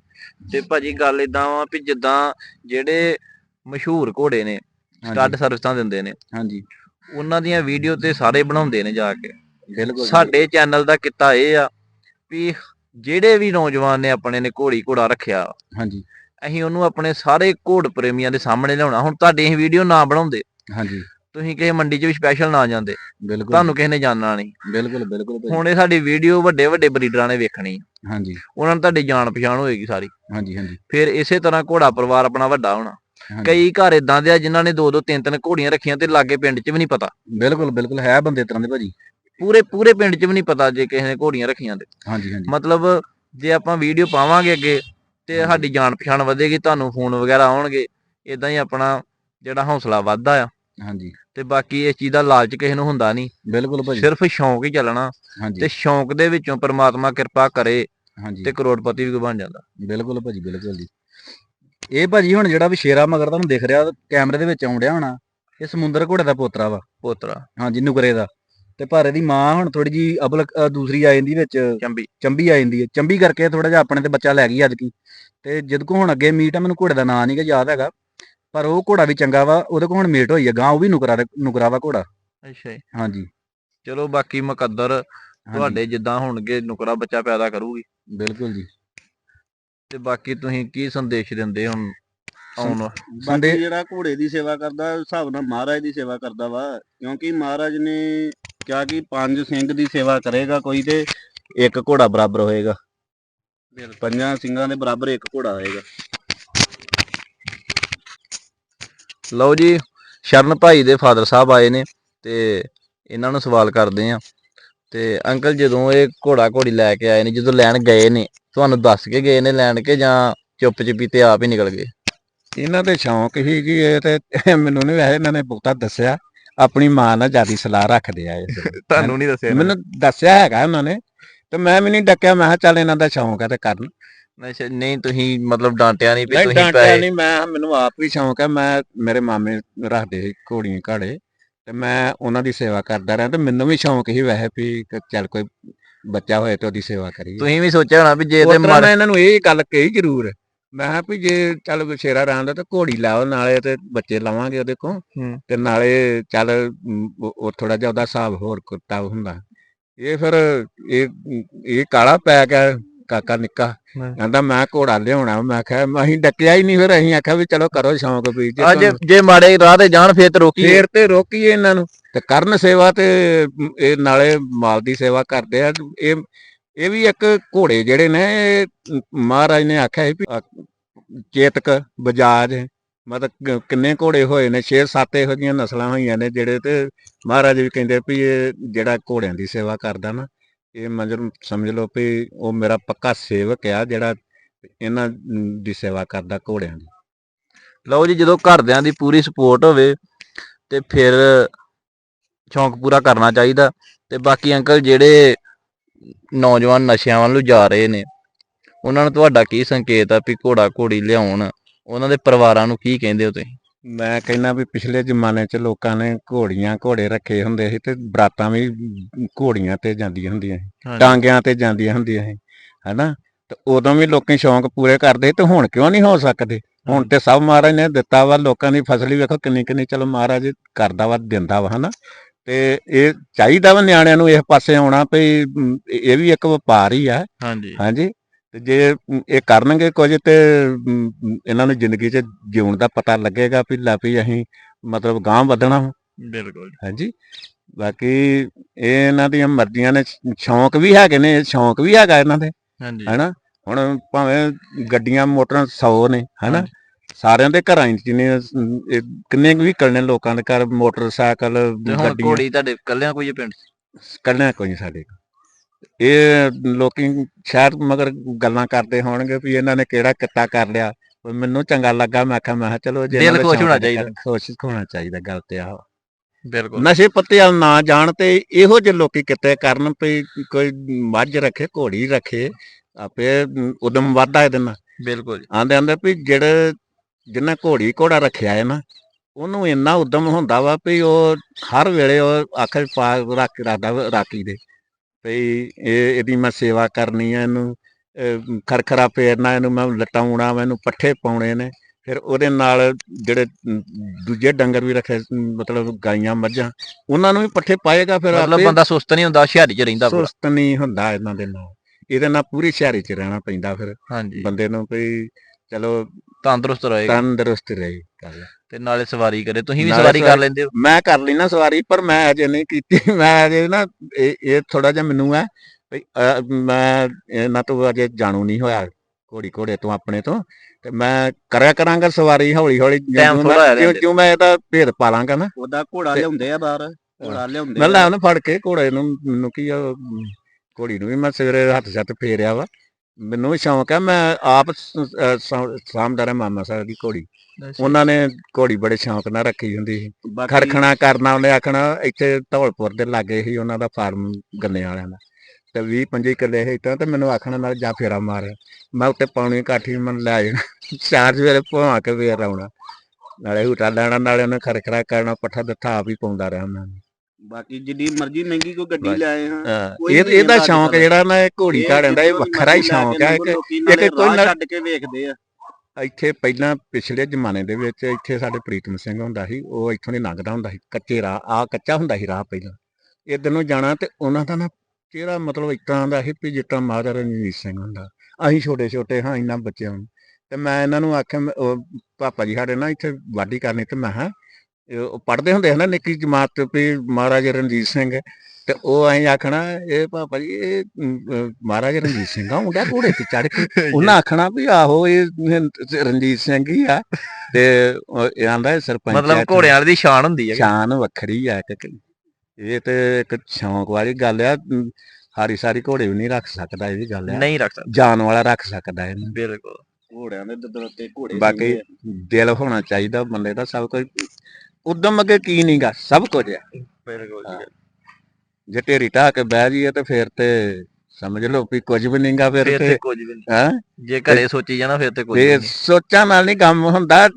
ਤੇ ਭਾਜੀ ਗੱਲ ਇਦਾਂ ਵਾ ਵੀ ਜਿੱਦਾਂ ਜਿਹੜੇ ਮਸ਼ਹੂਰ ਘੋੜੇ ਨੇ ਸਟੱਡ ਸਰਵਿਸਾਂ ਦਿੰਦੇ ਨੇ
ਹਾਂਜੀ।
ਉਹਨਾਂ ਦੀਆਂ ਵੀਡੀਓ ਤੇ ਸਾਰੇ ਬਣਾਉਂਦੇ ਨੇ ਜਾ ਕੇ।
ਬਿਲਕੁਲ।
ਸਾਡੇ ਚੈਨਲ ਦਾ ਕਿੱਤਾ ਇਹ ਆ ਵੀ ਜਿਹੜੇ ਵੀ ਨੌਜਵਾਨ ਨੇ ਆਪਣੇ ਨੇ ਘੋੜੀ ਘੋੜਾ ਰੱਖਿਆ
ਹਾਂਜੀ।
ਅਸੀਂ ਉਹਨੂੰ ਆਪਣੇ ਸਾਰੇ ਘੋੜ ਪ੍ਰੇਮੀਆਂ ਦੇ ਸਾਹਮਣੇ ਲਿਆਉਣਾ। ਹੁਣ ਤੁਹਾਡੀ ਅਸੀਂ ਵੀਡੀਓ ਨਾ ਬਣਾਉਂਦੇ।
ਹਾਂਜੀ।
ਤੁਸੀਂ ਕਿਸੇ ਮੰਡੀ 'ਚ ਵੀ ਸਪੈਸ਼ਲ ਨਾ ਜਾਂਦੇ।
ਬਿਲਕੁਲ।
ਤੁਹਾਨੂੰ ਕਿਸੇ ਨੇ ਜਾਣਨਾ ਨਹੀਂ
ਬਿਲਕੁਲ ਬਿਲਕੁਲ।
ਹੁਣ ਇਹ ਸਾਡੀ ਵੀਡੀਓ ਵੱਡੇ ਵੱਡੇ ਬਰੀਡਰਾਂ ਨੇ ਵੇਖਣੀ।
ਹਾਂਜੀ।
ਉਹਨਾਂ ਨੂੰ ਤੁਹਾਡੀ ਜਾਣ ਪਛਾਣ ਹੋਏਗੀ ਸਾਰੀ।
ਹਾਂਜੀ ਹਾਂਜੀ।
ਫਿਰ ਇਸੇ ਤਰ੍ਹਾਂ ਘੋੜਾ ਪਰਿਵਾਰ ਆਪਣਾ ਵੱਡਾ ਹੋਣਾ। ਕਈ ਘਰ ਇਦਾਂ ਦੇ ਆ ਜਿਨ੍ਹਾਂ ਨੇ ਦੋ ਦੋ ਤਿੰਨ ਤਿੰਨ ਘੋੜੀਆਂ ਰੱਖੀਆਂ ਤੇ ਲਾਗੇ ਪਿੰਡ 'ਚ ਵੀ ਨਹੀਂ ਪਤਾ।
ਬਿਲਕੁਲ ਬਿਲਕੁਲ। ਹੈ ਬੰਦੇ ਤਰ੍ਹਾਂ ਦੇ ਭਾਜੀ।
ਪੂਰੇ ਪੂਰੇ ਪਿੰਡ 'ਚ ਵੀ ਨਹੀਂ ਪਤਾ ਜੇ ਕਿਸੇ ਨੇ ਘੋੜੀਆਂ ਰੱਖੀਆਂ ਤੇ।
ਹਾਂਜੀ ਹਾਂਜੀ।
ਮਤਲਬ ਜੇ ਆਪਾਂ ਵੀਡੀਓ ਪਾਵਾਂਗੇ ਅੱਗੇ ਤੇ। ਸਾਡੀ ਜਾਣ ਪਛਾਣ ਵਧੇਗੀ ਤੁਹਾਨੂੰ ਫੋਨ ਵਗੈਰਾ ਆਉਣਗੇ। ਇਦਾਂ ਹੀ ਆਪਣਾ ਜਿਹੜਾ ਹੌਸਲਾ ਵੱਧਦਾ ਆ।
ਹਾਂਜੀ।
ਤੇ ਬਾਕੀ ਇਸ ਚੀਜ਼ ਦਾ ਲਾਲਚ ਕਿਸੇ ਨੂੰ ਹੁੰਦਾ ਨਹੀਂ।
ਬਿਲਕੁਲ ਭਾਜੀ।
ਸਿਰਫ ਸ਼ੌਂਕ ਹੀ ਚੱਲਣਾ
ਹਾਂਜੀ।
ਤੇ ਸ਼ੌਂਕ ਦੇ ਵਿੱਚੋਂ ਪ੍ਰਮਾਤਮਾ ਕਿਰਪਾ ਕਰੇ
ਹਾਂਜੀ।
ਤੇ ਕਰੋੜਪਤੀ ਵੀ ਬਣ ਜਾਂਦਾ।
ਬਿਲਕੁਲ ਭਾਜੀ ਬਿਲਕੁਲ ਜੀ। ਇਹ ਭਾਜੀ ਹੁਣ ਜਿਹੜਾ ਵਿਸ਼ੇਰਾ ਮਗਰ ਤੁਹਾਨੂੰ ਦਿਖ ਰਿਹਾ ਕੈਮਰੇ ਦੇ ਵਿੱਚ ਆਉਣ ਡਿਆ ਹੋਣਾ ਇਹ ਸਮੁੰਦਰ ਘੋੜੇ ਦਾ ਪੋਤਰਾ ਵਾ।
ਪੋਤਰਾ।
ਹਾਂਜੀ ਨੁਕਰੇ ਦਾ। ਤੇ ਪਰ ਇਹਦੀ ਮਾਂ ਹੁਣ ਥੋੜੀ ਜੀ ਅਬਲ ਅ, ਦੂਸਰੀ ਆ ਜਾਂਦੀ ਵਿੱਚ।
ਚੰਬੀ।
ਚੰਬੀ ਆ ਜਾਂਦੀ ਹੈ। ਚੰਬੀ ਕਰਕੇ ਥੋੜਾ ਜਿਹਾ ਆਪਣੇ ਤੇ ਬੱਚਾ ਲੈ ਗਈ ਅੱਜ ਕੀ। ਤੇ ਜਦ ਕੋ ਹੁਣ ਅੱਗੇ ਮੀਟ ਆ ਮੈਨੂੰ ਘੋੜੇ ਦਾ ਨਾਂ ਨਹੀਂਗਾ ਯਾਦ ਹੈਗਾ। ਪਰ ਉਹ ਘੋੜਾ ਵੀ ਚੰਗਾ ਵਾ ਉਹਦੇ ਕੋਲ ਹੁਣ ਮੀਟ ਹੋਈ ਆ ਗਾਂ ਉਹ ਵੀ ਨੁਕਰਾ ਨੁਕਰਾ ਵਾ ਘੋੜਾ।
ਅੱਛਾ ਜੀ।
ਹਾਂਜੀ।
ਚਲੋ ਬਾਕੀ ਮੁਕੱਦਰ ਤੁਹਾਡੇ ਜਿੱਦਾਂ ਹੋਣਗੇ ਨੁਕਰਾ ਬੱਚਾ ਪੈਦਾ ਕਰੂਗੀ।
ਬਿਲਕੁਲ ਜੀ।
ਤੇ ਬਾਕੀ ਤੁਸੀਂ ਕੀ ਸੰਦੇਸ਼ ਦਿੰਦੇ ਹੁਣ ਆਉਣ?
ਬੰਦੇ
ਬਾਕੀ ਜਿਹੜਾ ਘੋੜੇ ਦੀ ਸੇਵਾ ਕਰਦਾ ਹਿਸਾਬ ਨਾਲ ਮਹਾਰਾਜ ਦੀ ਸੇਵਾ ਕਰਦਾ ਵਾ ਕਿਉਂਕਿ ਮਹਾਰਾਜ ਨੇ ਕਿਹਾ ਕਿ ਪੰਜ ਸਿੰਘ ਦੀ ਸੇਵਾ ਕਰੇਗਾ ਕੋਈ ਤੇ ਇੱਕ ਘੋੜਾ ਬਰਾਬਰ ਹੋਏਗਾ। ਪੰਜਾਂ ਸਿੰਘਾਂ ਦੇ ਬਰਾਬਰ ਇੱਕ ਘੋੜਾ ਹੋਏਗਾ।
ਲਓ ਜੀ ਸ਼ਰਨ ਭਾਈ ਦੇ ਫਾਦਰ ਸਾਹਿਬ ਆਏ ਨੇ ਤੇ ਇਹਨਾਂ ਨੂੰ ਸਵਾਲ ਕਰਦੇ ਆ ਤੇ ਅੰਕਲ ਜਦੋਂ ਇਹ ਘੋੜਾ ਘੋੜੀ ਲੈ ਕੇ ਆਏ ਨੇ ਜਦੋਂ ਲੈਣ ਗਏ ਨੇ ਤੁਹਾਨੂੰ ਦੱਸ ਕੇ ਗਏ ਨੇ ਲੈਣ ਕੇ ਜਾਂ ਚੁੱਪ ਚੁਪੀ ਤੇ ਆਪ ਹੀ ਨਿਕਲ ਗਏ?
ਇਹਨਾਂ ਦੇ ਸ਼ੌਂਕ ਹੀ ਜੀ ਇਹ ਤੇ ਮੈਨੂੰ ਨਹੀਂ ਵੈਸੇ ਇਹਨਾਂ ਨੇ ਬਹੁਤਾ ਦੱਸਿਆ। ਆਪਣੀ ਮਾਂ ਨਾਲ ਜਿਆਦੀ ਸਲਾਹ ਰੱਖਦੇ ਆ ਇਹ।
ਤੁਹਾਨੂੰ ਨਹੀਂ ਦੱਸਿਆ
ਮੈਨੂੰ ਦੱਸਿਆ ਹੈਗਾ ਉਹਨਾਂ ਨੇ ਤੇ ਮੈਂ ਵੀ ਨਹੀਂ ਡੱਕਿਆ ਮੈਂ ਕਿਹਾ ਚੱਲ ਇਹਨਾਂ ਦਾ ਸ਼ੌਂਕ ਹੈ ਤੇ ਕਰਨ।
ਅੱਛਾ ਨਹੀਂ ਤੁਸੀਂ ਮਤਲਬ ਡਾਂਟਿਆ ਨਹੀਂ ਵੀ
ਨਹੀਂ
ਤੁਸੀਂ
ਡਾਂਟਿਆ
ਪੈਸੇ
ਨਹੀਂ ਮੈਂ ਮੈਨੂੰ ਆਪ ਵੀ ਸ਼ੌਂਕ ਹੈ ਮੈਂ ਮੇਰੇ ਮਾਮੇ ਰੱਖਦੇ ਸੀ ਘੋੜੀਆਂ ਘਾੜੇ ਤੇ ਮੈਂ ਉਹਨਾਂ ਦੀ ਸੇਵਾ ਕਰਦਾ ਰਿਹਾ ਤੇ ਮੈਨੂੰ ਵੀ ਸ਼ੌਂਕ ਹੀ ਵੈਸੇ ਵੀ ਕਿ ਚੱਲ ਕੋਈ ਬੱਚਾ ਹੋਏ ਤੇ ਉਹਦੀ ਸੇਵਾ ਕਰੀਏ।
ਤੁਸੀਂ ਵੀ ਸੋਚਿਆ ਹੋਣਾ ਵੀ ਜੇ ਤੇ ਮਰ
ਮੈਂ ਇਹਨਾਂ ਨੂੰ ਇਹ ਗੱਲ ਕਹੀ ਜ਼ਰੂਰ ਮੈਂ ਕਿਹਾ ਵੀ ਜੇ ਚੱਲ ਸ਼ੇਰਾ ਰਾਂ ਦਾ ਤਾਂ ਘੋੜੀ ਲਾਓ ਨਾਲੇ ਤੇ ਬੱਚੇ ਲਾਵਾਂਗੇ ਉਹਦੇ ਕੋਲ
ਹੂੰ।
ਤੇ ਨਾਲੇ ਚੱਲ ਮ, ਉਹ ਉਹ ਥੋੜਾ ਜਿਹਾ ਉਹਦਾ ਹਿਸਾਬ ਹੋਰ ਕੁੱਤਾ ਹੁੰਦਾ। ਇਹ ਫਿਰ ਇਹ ਇਹ ਕਾਲਾ ਪੈ ਗਿਆ ਕਾਕਾ ਨਿੱਕਾ। ਕਹਿੰਦਾ ਮੈਂ ਘੋੜਾ ਲਿਆਉਣਾ ਮੈਂ ਕਿਹਾ ਅਸੀਂ ਡੱਕਿਆ ਹੀ ਨਹੀਂ ਫਿਰ ਅਸੀਂ ਆਖਿਆ ਵੀ ਚਲੋ ਕਰੋ ਸ਼ੌਂਕ ਵੀ ਜੇ
ਅੱਜ
ਤੁਹਾਨੂੰ-
ਜੇ ਮਾੜੇ ਰਾਹ ਤੇ ਜਾਣ ਫੇਰ ਤੇ ਰੋਕੀ
ਫੇਰ ਤੇ ਰੋਕੀਏ ਇਹਨਾਂ ਨੂੰ। ਤੇ ਕਰਨ ਸੇਵਾ ਤੇ ਇਹ ਨਾਲੇ ਮਾਲ ਦੀ ਸੇਵਾ ਕਰਦੇ ਆ। ਇਹ ਇਹ ਵੀ ਇੱਕ ਘੋੜੇ ਜਿਹੜੇ ਨੇ ਇਹ ਮਹਾਰਾਜ ਨੇ ਆਖਿਆ ਸੀ ਵੀ ਅ, ਚੇਤਕ ਬਜਾਜ ਮਤਲਬ ਕਿ- ਕਿੰਨੇ ਘੋੜੇ ਹੋਏ ਨੇ 6-7 ਇਹੋ ਜਿਹੀਆਂ ਨਸਲਾਂ ਹੋਈਆਂ ਨੇ ਜਿਹੜੇ ਤੇ ਮਹਾਰਾਜ ਵੀ ਕਹਿੰਦੇ ਵੀ ਇਹ ਜਿਹੜਾ ਘੋੜਿਆਂ ਦੀ ਸੇਵਾ ਕਰਦਾ ਨਾ ਇਹ ਮਜਰ ਸਮਝ ਲਓ ਵੀ ਉਹ ਮੇਰਾ ਪੱਕਾ ਸੇਵਕ ਆ ਜਿਹੜਾ ਇਹਨਾਂ ਦੀ ਸੇਵਾ ਕਰਦਾ ਘੋੜਿਆਂ ਦੀ।
ਲਓ ਜੀ, ਜਦੋਂ ਘਰਦਿਆਂ ਦੀ ਪੂਰੀ ਸਪੋਰਟ ਹੋਵੇ ਤੇ ਫਿਰ ਸ਼ੌਂਕ ਪੂਰਾ ਕਰਨਾ ਚਾਹੀਦਾ ਤੇ ਬਾਕੀ ਅੰਕਲ ਜਿਹੜੇ ਨੌਜਵਾਨ ਨਸ਼ਿਆਂ ਵੱਲ ਨੂੰ ਜਾ ਰਹੇ ਨੇ, ਉਹਨਾਂ ਨੂੰ ਤੁਹਾਡਾ ਕੀ ਸੰਕੇਤ ਆ ਵੀ ਘੋੜਾ ਘੋੜੀ ਲਿਆਉਣ? ਉਹਨਾਂ ਦੇ ਪਰਿਵਾਰਾਂ ਨੂੰ ਕੀ ਕਹਿੰਦੇ ਹੋ ਤੁਸੀਂ?
ਮੈਂ ਕਹਿੰਦਾ ਵੀ ਪਿਛਲੇ ਜ਼ਮਾਨੇ 'ਚ ਲੋਕਾਂ ਨੇ ਘੋੜੀਆਂ ਘੋੜੇ ਰੱਖੇ ਹੁੰਦੇ ਸੀ ਤੇ ਬਰਾਤਾਂ ਵੀ ਘੋੜੀਆਂ ਤੇ ਜਾਂਦੀਆਂ ਹੁੰਦੀਆਂ ਸੀ ਟਾਂਗਿਆਂ ਤੇ ਜਾਂਦੀਆਂ ਹੁੰਦੀਆਂ ਸੀ ਹੈਨਾ? ਤੇ ਉਦੋਂ ਵੀ ਲੋਕੀ ਸ਼ੌਂਕ ਪੂਰੇ ਕਰਦੇ ਤੇ ਹੁਣ ਕਿਉਂ ਨਹੀਂ ਹੋ ਸਕਦੇ? ਹੁਣ ਤੇ ਸਭ ਮਹਾਰਾਜ ਨੇ ਦਿੱਤਾ ਵਾ ਲੋਕਾਂ ਦੀ ਫਸਲ ਵੀ ਵੇਖੋ ਕਿੰਨੀ ਕਿੰਨੀ ਚਲੋ ਮਹਾਰਾਜ ਕਰਦਾ ਵਾ ਦਿੰਦਾ ਵਾ ਹਨਾ? ਤੇ ਇਹ ਚਾਹੀਦਾ ਵਾ ਨਿਆਣਿਆਂ ਨੂੰ ਇਸ ਪਾਸੇ ਆਉਣਾ ਵੀ ਮ, ਇਹ ਵੀ ਇੱਕ ਵਪਾਰ ਹੀ ਆ
ਹਾਂਜੀ।
ਹਾਂਜੀ? ਤੇ ਜੇ ਇਹ ਕਰਨਗੇ ਕੁਝ ਤੇ ਇਹਨਾਂ ਨੂੰ ਜ਼ਿੰਦਗੀ 'ਚ ਜਿਉਣ ਦਾ ਪਤਾ ਲੱਗੇਗਾ ਵੀ ਲੈ ਵੀ ਅਸੀਂ ਮਤਲਬ ਗਾਂਹ ਵਧਣਾ।
ਬਿਲਕੁਲ
ਹਾਂਜੀ ਬਾਕੀ ਇਹ ਇਹਨਾਂ ਦੀਆਂ ਮਰਜ਼ੀਆਂ ਨੇ ਸ਼ੌਂਕ ਵੀ ਹੈਗੇ ਨੇ ਸ਼ੌਂਕ ਵੀ ਹੈਗਾ ਇਹਨਾਂ ਦੇ
ਹਾਂਜੀ
ਹੈਨਾ ਹੁਣ ਭਾਵੇਂ ਗੱਡੀਆਂ ਮੋਟਰਾਂ 100 ਨੇ ਹੈਨਾ। ਸਾਰਿਆਂ ਦੇ ਘਰਾਂ 'ਚ ਨੇ ਅਮ, ਇਹ ਕਿੰਨੇ ਵੀ ਕਰਨੇ ਲੋਕਾਂ ਦੇ ਘਰ ਮੋਟਰਸਾਈਕਲ
ਹੁਣ
ਗੱਡੀਆਂ
ਘੋੜੀ ਤੁਹਾਡੇ ਕੱਲਿਆਂ ਕੋਈ ਪਿੰਡ?
ਕੱਢਣਾ ਕੋਈ ਸਾਡੇ। ਇਹ ਲੋਕੀ ਸ਼ਾਇਦ ਮਗਰ ਗੱਲਾਂ ਕਰਦੇ ਹੋਣਗੇ ਵੀ ਇਹਨਾਂ ਨੇ ਕਿਹੜਾ ਕਿੱਤਾ ਕਰ ਲਿਆ। ਮੈਨੂੰ ਚੰਗਾ ਲੱਗਾ ਮੈਂ ਆਖਿਆ ਮੈਂ ਕਿਹਾ ਚਲੋ ਜੇ
ਦਿਲ ਖੁਸ਼ ਹੋਣਾ ਚਾਹੀਦਾ।
ਖੁਸ਼ ਹੋਣਾ ਚਾਹੀਦਾ ਗੱਲ ਤੇ ਆ
ਬਿਲਕੁਲ।
ਨਸ਼ੇ ਪੱਤੇ ਵੱਲ ਨਾ ਜਾਣ ਤੇ ਇਹੋ ਜਿਹੇ ਲੋਕੀ ਕਿਤੇ ਕਰਨ ਵੀ ਕੋਈ ਮੱਝ ਰੱਖੇ ਘੋੜੀ ਰੱਖੇ ਆਪੇ ਉਦਮ ਵਾਧਾ ਇਹਦੇ ਨਾਲ।
ਬਿਲਕੁਲ।
ਆਂਦੇ ਆਂਦੇ ਵੀ ਜਿਹੜੇ ਜਿੰਨਾ ਘੋੜੀ ਘੋੜਾ ਰੱਖਿਆ ਹੈ ਨਾ ਉਹਨੂੰ ਇੰਨਾ ਉਦਮ ਹੁੰਦਾ ਵਾ ਵੀ ਉਹ ਹਰ ਵੇਲੇ ਉਹ ਆਖਰ ਪਾ ਰੱਖ ਰੱਖਦਾ ਰਾਖੀ ਦੇ। ਵੀ ਇਹ ਇਹਦੀ ਮੈਂ ਸੇਵਾ ਕਰਨੀ ਆ ਇਹਨੂੰ ਖਰਖਰਾ ਫੇਰਨਾ ਇਹਨੂੰ ਮੈਂ ਲਟਾਉਣਾ ਇਹਨੂੰ ਪੱਠੇ ਪਾਉਣੇ ਨੇ ਫਿਰ ਉਹਦੇ ਨਾਲ ਜਿਹੜੇ ਦੂਜੇ ਡੰਗਰ ਵੀ ਰੱਖੇ ਮਤਲਬ ਗਾਈਆਂ ਮੱਝਾਂ ਉਹਨਾਂ ਨੂੰ ਵੀ ਪੱਠੇ ਪਾਏਗਾ ਫਿਰ
ਮਤਲਬ ਬੰਦਾ ਸੁਸਤ ਨਹੀਂ ਹੁੰਦਾ ਹੁਸ਼ਿਆਰੀ 'ਚ ਰਹਿੰਦਾ
ਸੁਸਤ ਨਹੀਂ ਹੁੰਦਾ ਇਹਨਾਂ ਦੇ ਨਾਲ। ਇਹਦੇ ਨਾਲ ਪੂਰੀ ਸ਼ਹਿਰੀ ਚ ਰਹਿਣਾ ਪੈਂਦਾ ਫਿਰ।
ਹਾਂਜੀ।
ਬੰਦੇ ਨੂੰ ਵੀ ਚਲੋ
ਤੰਦਰੁਸਤ ਰਹੇਗਾ।
ਤੰਦਰੁਸਤ ਰਹੇ
ਤੇ ਨਾਲੇ ਸਵਾਰੀ ਕਰੇ। ਤੁਸੀਂ ਵੀ ਸਵਾਰੀ ਕਰ ਲੈਂਦੇ ਹੋ?
ਮੈਂ ਕਰ ਲਈ ਨਾ ਸਵਾਰੀ ਪਰ ਮੈਂ ਅਜੇ ਨਹੀਂ ਕੀਤੀ। ਮੈਂ ਅਜੇ ਨਾ ਇਹ ਇਹ ਥੋੜਾ ਜਿਹਾ ਮੈਨੂੰ ਹੈ ਮੈਂ ਇਹਨਾਂ ਤੋਂ ਅਜੇ ਜਾਣੂ ਨਹੀਂ ਹੋਇਆ ਘੋੜੀ ਘੋੜੇ ਤੋਂ ਆਪਣੇ ਤੋਂ। ਤੇ ਮੈਂ ਕਰਿਆ ਕਰਾਂਗਾ ਸਵਾਰੀ ਹੌਲੀ ਹੌਲੀ ਜਿਉਂ
ਥੋੜ੍ਹਾ
ਮੈਂ- ਇਹਦਾ ਭੇਦ ਪਾ ਲਾਂਗਾ ਨਾ।
ਉਹਦਾ ਘੋੜਾ ਲਿਆਉਂਦੇ ਆ ਬਾਹਰ ਘੋੜਾ ਲਿਆਉਂਦੇ
ਮੈਂ। ਲੈ ਉਹਨੂੰ ਫੜ ਕੇ ਘੋੜੇ ਨੂੰ ਮੈਨੂੰ ਕੀ ਘੋੜੀ ਨੂੰ ਵੀ ਮੈਂ ਸਵੇਰੇ ਹੱਥ ਸੱਤ ਫੇਰਿਆ ਵਾ। ਮੈਨੂੰ ਵੀ ਸ਼ੌਂਕ ਹੈ ਮੈਂ ਆਪ ਸਾਹਮਣੇ ਮਾਮਾ ਸਾਹਿਬ ਦੀ ਘੋੜੀ। ਉਹਨਾਂ ਨੇ ਘੋੜੀ ਬੜੇ ਸ਼ੌਂਕ ਨਾਲ ਰੱਖੀ ਹੁੰਦੀ ਸੀ। ਖਰਖਣਾ ਕਰਨਾ ਉਹਨੇ ਆਖਣਾ ਇੱਥੇ ਧੌਲਪੁਰ ਦੇ ਲਾਗੇ ਹੀ ਉਹਨਾਂ ਦਾ ਫਾਰਮ ਗੰਨੇ ਵਾਲਿਆਂ ਦਾ। ਤੇ 20 25 ਕਿੱਲੇ ਸੀ ਤਾਂ ਤੇ ਮੈਨੂੰ ਆਖਣਾ ਨਾਲ ਜਾ ਫੇਰਾ ਮਾਰ ਮੈਂ ਉੱਤੇ ਪਾਉਣੀ ਕਾਠੀ ਮੈਨੂੰ ਲੈ ਜਾਣਾ। ਚਾਰ ਸਵੇਰੇ ਭਵਾ ਕੇ ਫੇਰ ਆਉਣਾ। ਨਾਲੇ ਹੂਟਾ ਲੈਣਾ ਨਾਲੇ ਉਹਨੇ ਖਰਖਰਾ ਕਰਨਾ ਪੱਠਾ ਦਿੱਤਾ ਆਪ ਹੀ ਪਾਉਂਦਾ ਰਿਹਾ ਮੈਂ।
ਬਾਕੀ ਜਿੱਡੀ ਮਰਜ਼ੀ ਮਹਿੰਗੀ ਕੋਈ ਗੱਡੀ। ਲਿਆਏ ਹਾਂ
ਹਾਂ, ਇਹ ਇਹਦਾ ਸ਼ੌਂਕ। ਜਿਹੜਾ ਨਾ ਇਹ ਘੋੜੀ ਘਾੜਨ ਦਾ ਇਹ ਵੱਖਰਾ ਹੀ ਸ਼ੌਂਕ ਹੈ ਕਿ ਇੱਕ ਕੋਈ ਨਾ-
ਛੱਡ ਕੇ ਵੇਖਦੇ ਆ
ਇੱਥੇ ਪਹਿਲਾਂ ਪਿਛਲੇ ਜ਼ਮਾਨੇ ਦੇ ਵਿੱਚ ਇੱਥੇ ਸਾਡੇ ਪ੍ਰੀਤਮ ਸਿੰਘ ਹੁੰਦਾ ਸੀ ਉਹ ਇੱਥੋਂ ਦੀ ਲੰਘਦਾ ਹੁੰਦਾ ਸੀ ਕੱਚੇ ਰਾਹ ਆ ਕੱਚਾ ਹੁੰਦਾ ਸੀ ਰਾਹ ਪਹਿਲਾਂ ਇੱਧਰ ਨੂੰ ਜਾਣਾ ਤੇ ਉਹਨਾਂ ਦਾ ਨਾ ਚਿਹਰਾ ਮਤਲਬ ਤਰ੍ਹਾਂ ਦਾ ਸੀ ਵੀ ਤਰ੍ਹਾਂ ਮਹਾਰਾਜਾ ਰਣਜੀਤ ਸਿੰਘ ਹੁੰਦਾ ਅਸੀਂ ਛੋਟੇ ਛੋਟੇ ਹਾਂ ਇਹਨਾਂ ਬੱਚਿਆਂ ਨੂੰ ਤੇ ਮੈਂ ਇਹਨਾਂ ਨੂੰ ਆਖਿਆ ਮੈਂ- ਉਹ ਪਾਪਾ ਜੀ ਸਾਡੇ ਨਾ ਇੱਥੇ ਵਾਢੀ ਕਰਨੀ ਤੇ ਮੈਂ ਹਾਂ ਉਹ ਪੜ੍ਹਦੇ ਹੁੰਦੇ ਸੀ ਨਾ ਨਿੱਕੀ ਜਮਾਤ ਚ ਵੀ ਮਹਾਰਾਜਾ ਰਣਜੀਤ ਸਿੰਘ ਤੇ ਉਹ ਐਂ ਆਖਣਾ ਇਹ ਪਾਪਾ ਜੀ ਇਹ ਮਹਾਰਾਜਾ ਰਣਜੀਤ ਸਿੰਘ ਆ ਮੁੰਡਾ ਘੋੜੇ ਤੇ ਚੜ ਕੇ ਉਹਨਾਂ ਆਖਣਾ ਵੀ ਆਹੋ ਇਹ ਰਣਜੀਤ ਸਿੰਘ ਹੀ ਆ ਤੇ ਇਹ ਆਂਦਾ ਸਰਪੰਚ
ਮਤਲਬ। ਘੋੜਿਆਂ ਵਾਲੀ ਦੀ ਸ਼ਾਨ ਹੁੰਦੀ ਹੈ
ਸ਼ਾਨ ਵੱਖਰੀ ਆ ਕਿ ਇਹ ਤੇ ਇੱਕ ਸ਼ੌਂਕ ਵਾਲੀ ਗੱਲ ਆ ਹਾਰੀ ਸਾਰੀ ਘੋੜੇ ਵੀ ਨਹੀਂ ਰੱਖ ਸਕਦਾ ਇਹ ਵੀ ਗੱਲ ਆ
ਨਹੀਂ ਰੱਖ ਸਕਦਾ
ਜਾਨ ਵਾਲਾ ਰੱਖ ਸਕਦਾ ਇਹਨੂੰ
ਬਿਲਕੁਲ
ਘੋੜਿਆਂ ਦੇ ਦੰਦਾਂ ਤੇ ਘੋੜੇ
ਬਾਕੀ। ਦਿਲ ਹੋਣਾ ਚਾਹੀਦਾ ਬੰਦੇ ਦਾ ਸਭ ਕੁਝ ਉਦਮ ਅੱਗੇ ਕੀ ਨਹੀਂਗਾ ਸਭ ਕੁਝ ਆ।
ਬਿਲਕੁਲ।
ਜੇ। ਢੇਰੀ ਢਾਹ ਕੇ ਬਹਿ ਜਾਈਏ ਤੇ ਫਿਰ ਤੇ ਸਮਝ ਲਓ ਵੀ ਕੁਝ ਵੀ ਨਹੀਂਗਾ ਫਿਰ
ਤੇ
ਤੇ
ਕੁਝ ਵੀ ਨਹੀਂ
ਹਾਂ?
ਜੇ ਘਰੇ ਸੋਚੀ ਜਾਣਾ ਫਿਰ ਤੇ ਕੁਝ ਨਹੀਂ
ਸੋਚਾਂ ਨਾਲ ਨਹੀਂ ਕੰਮ ਹੁੰਦਾ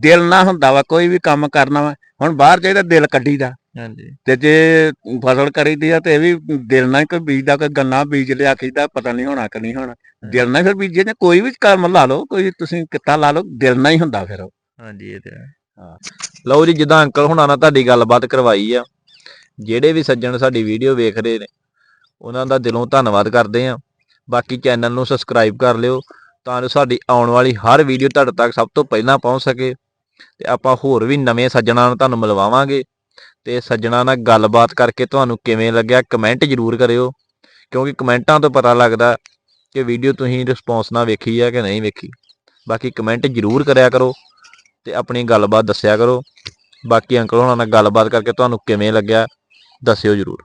ਦਿਲ ਨਾਲ ਹੁੰਦਾ ਵਾ ਕੋਈ ਵੀ ਕੰਮ ਕਰਨਾ ਵਾ। ਹੁਣ ਬਾਹਰ ਜਾਈਦਾ ਦਿਲ ਕੱਢੀਦਾ।
ਹਾਂਜੀ।
ਤੇ ਜੇ ਫਸਲ ਕਰੀਦੀ ਆ ਤੇ ਇਹ ਵੀ ਦਿਲ ਨਾਲ ਕੋਈ ਬੀਜਦਾ ਕੋਈ ਗੰਨਾ ਬੀਜ ਲਿਆ ਖੀਦਾ ਪਤਾ ਨਹੀਂ ਹੋਣਾ ਕਿ ਨਹੀਂ ਹੋਣਾ। ਦਿਲ ਨਾਲ ਫਿਰ ਬੀਜੇ ਨੇ ਕੋਈ ਵੀ ਕੰਮ ਲਾ ਲਓ ਕੋਈ ਤੁਸੀਂ ਕਿੱਤਾ ਲਾ ਲਓ ਦਿਲ ਨਾਲ ਹੀ ਹੁੰਦਾ ਫਿਰ ਉਹ।
ਹਾਂਜੀ ਇਹ ਤੇ। ਲਓ ਜੀ, ਜਿੱਦਾਂ ਅੰਕਲ ਹੁਣਾਂ ਨਾਲ ਤੁਹਾਡੀ ਗੱਲਬਾਤ ਕਰਵਾਈ ਆ, ਜਿਹੜੇ ਵੀ ਸੱਜਣ ਸਾਡੀ ਵੀਡੀਓ ਵੇਖ ਰਹੇ ਨੇ, ਉਹਨਾਂ ਦਾ ਦਿਲੋਂ ਧੰਨਵਾਦ ਕਰਦੇ ਆ ਬਾਕੀ ਚੈਨਲ ਨੂੰ ਸਬਸਕ੍ਰਾਈਬ ਕਰ ਲਿਓ, ਤਾਂ ਜੋ ਸਾਡੀ ਆਉਣ ਵਾਲੀ ਹਰ ਵੀਡੀਓ ਤੁਹਾਡੇ ਤੱਕ ਸਭ ਤੋਂ ਪਹਿਲਾਂ ਪਹੁੰਚ ਸਕੇ। ਤੇ ਆਪਾਂ ਹੋਰ ਵੀ ਨਵੇਂ ਸੱਜਣਾਂ ਨੂੰ ਤੁਹਾਨੂੰ ਮਿਲਵਾਵਾਂਗੇ। ਤੇ ਸੱਜਣਾਂ ਨਾਲ ਗੱਲਬਾਤ ਕਰਕੇ ਤੁਹਾਨੂੰ ਕਿਵੇਂ ਲੱਗਿਆ ਕਮੈਂਟ ਜ਼ਰੂਰ ਕਰਿਓ। ਕਿਉਂਕਿ ਕਮੈਂਟਾਂ ਤੋਂ ਪਤਾ ਲੱਗਦਾ ਕਿ ਵੀਡੀਓ ਤੁਸੀਂ ਰਿਸਪੌਂਸ ਨਾਲ ਵੇਖੀ ਆ ਕਿ ਨਹੀਂ ਵੇਖੀ। ਬਾਕੀ ਕਮੈਂਟ ਜ਼ਰੂਰ ਕਰਿਆ ਕਰੋ। ਤੇ ਆਪਣੀ ਗੱਲਬਾਤ ਦੱਸਿਆ ਕਰੋ। ਬਾਕੀ ਅੰਕਲ ਹੋਣਾ ਨਾਲ ਗੱਲਬਾਤ ਕਰਕੇ ਤੁਹਾਨੂੰ ਕਿਵੇਂ ਲੱਗਿਆ, ਦੱਸਿਓ ਜਰੂਰ।